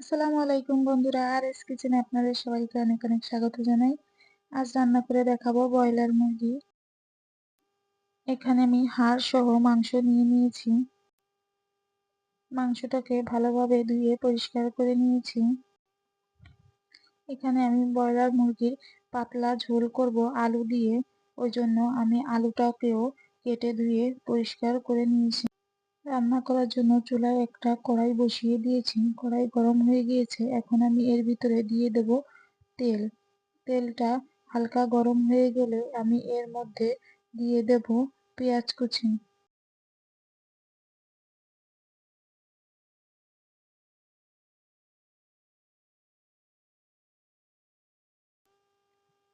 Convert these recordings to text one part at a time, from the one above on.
আসসালামু আলাইকুম বন্ধুরা আর এস কিচেনে আপনাদের সবাইকে অনেক অনেক স্বাগত জানাই। আজ রান্না করে দেখাবো ব্রয়লার মুরগি। এখানে আমি হাড় সহ মাংস নিয়ে নিয়েছি। মাংসটাকে ভালোভাবে ধুয়ে পরিষ্কার করে নিয়েছি। এখানে আমি ব্রয়লার মুরগির পাতলা ঝোল করব আলু দিয়ে। ওই জন্য আমি আলুটাকেও কেটে ধুয়ে পরিষ্কার করে নিয়েছি। রান্না করার জন্য চুলায় একটা কড়াই বসিয়ে দিয়েছি। কড়াই গরম হয়ে গিয়েছে। এখন আমি এর ভিতরে দিয়ে দেব তেল। তেলটা হালকা গরম হয়ে গেলে আমি এর মধ্যে দিয়ে দেব পেঁয়াজ কুচি।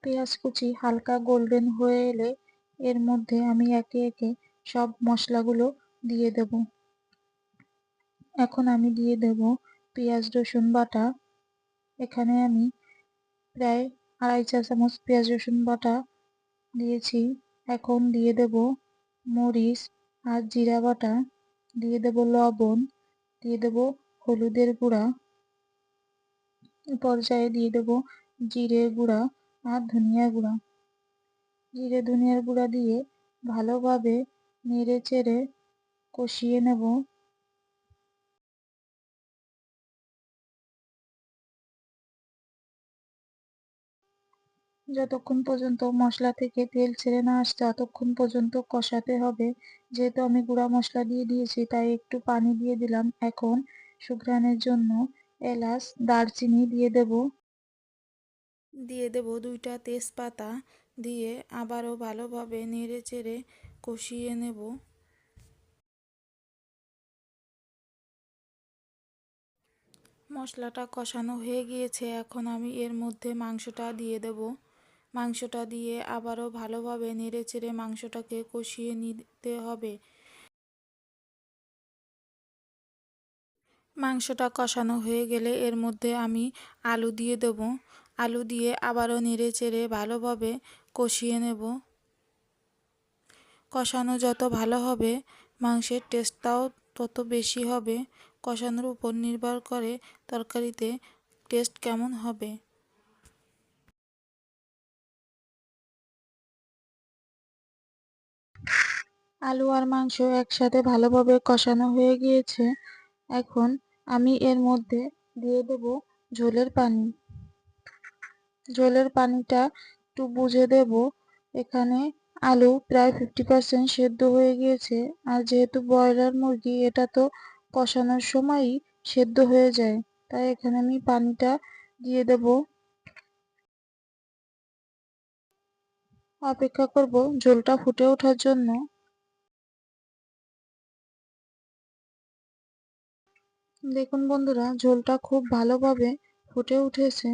পেঁয়াজ কুচি হালকা গোল্ডেন হয়ে এলে এর মধ্যে আমি একে একে সব মশলাগুলো দিয়ে দেব। এখন আমি দিয়ে দেব পেঁয়াজ, রসুন বাটা। এখানে আমি প্রায় আড়াই চা চামচ পেঁয়াজ, রসুন বাটা দিয়েছি। এখন দিয়ে দেব মরিচ আর জিরা বাটা। দিয়ে দেব লবণ, দিয়ে দেব হলুদের গুঁড়া। পর্যায়ে দিয়ে দেব জিরে গুঁড়া আর ধনিয়া গুঁড়া। জিরে, ধনিয়ার গুঁড়া দিয়ে ভালোভাবে নেড়ে চেড়ে কষিয়ে নেব। যতক্ষণ পর্যন্ত মশলা থেকে তেল ছেড়ে না আসছে, ততক্ষণ পর্যন্ত কষাতে হবে। যেহেতু আমি গুঁড়া মশলা দিয়ে দিয়েছি, তাই একটু পানি দিয়ে দিলাম। এখন সুঘ্রাণের জন্য এলাচ, দারচিনি দিয়ে দেব। দিয়ে দেব দুইটা তেজপাতা দিয়ে আবারও ভালোভাবে নেড়ে চেড়ে কষিয়ে নেব। মশলাটা কষানো হয়ে গিয়েছে, এখন আমি এর মধ্যে মাংসটা দিয়ে দেব। মাংসটা দিয়ে আবারও ভালোভাবে নেড়ে চেড়ে মাংসটাকে কষিয়ে নিতে হবে। মাংসটা কষানো হয়ে গেলে এর মধ্যে আমি আলু দিয়ে দেব। আলু দিয়ে আবারও নেড়ে চেড়ে ভালোভাবে কষিয়ে নেব। কষানো যত ভালো হবে, মাংসের টেস্টটাও তত বেশি হবে। কষানোর উপর নির্ভর করে তরকারিতে টেস্ট কেমন হবে। আলু আর মাংস একসাথে ভালোভাবে কষানো হয়ে গিয়েছে। এখন আমি এর মধ্যে দিয়ে দেব ঝোলের পানি। ঝোলের পানিটা একটু বুঝে দেব। এখানে আলু প্রায় ফিফটি পার্সেন্ট সেদ্ধ হয়ে গিয়েছে। আর যেহেতু ব্রয়লার মুরগি, এটা তো কষানোর সময়ই সেদ্ধ হয়ে যায়। তাই এখানে আমি পানিটা দিয়ে দেব। অপেক্ষা করব ঝোলটা ফুটে ওঠার জন্য। দেখুন বন্ধুরা, ঝোলটা খুব ভালোভাবে ফুটে উঠেছে।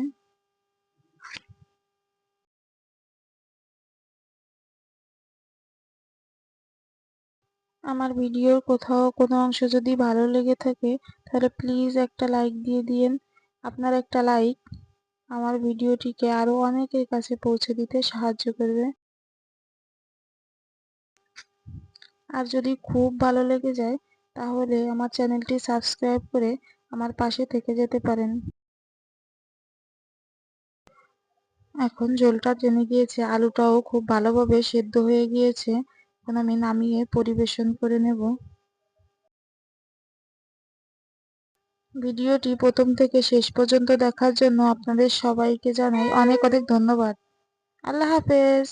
আমার ভিডিওর কোথাও কোনো অংশ যদি ভালো লেগে থাকে, তাহলে প্লিজ একটা লাইক দিয়ে দিন আপনার একটা লাইক আমার ভিডিওটিকে আরও অনেকের কাছে পৌঁছে দিতে সাহায্য করবে। আর যদি খুব ভালো লেগে যায়, তাহলে আমার চ্যানেলটি সাবস্ক্রাইব করে আমার পাশে থেকে যেতে পারেন। এখন জলটা জমে গিয়েছে, আলুটাও খুব ভালোভাবে সেদ্ধ হয়ে গিয়েছে। এখন আমি নামিয়ে পরিবেশন করে নেব। ভিডিওটি প্রথম থেকে শেষ পর্যন্ত দেখার জন্য আপনাদের সবাইকে জানাই অনেক অনেক ধন্যবাদ। আল্লাহ হাফেজ।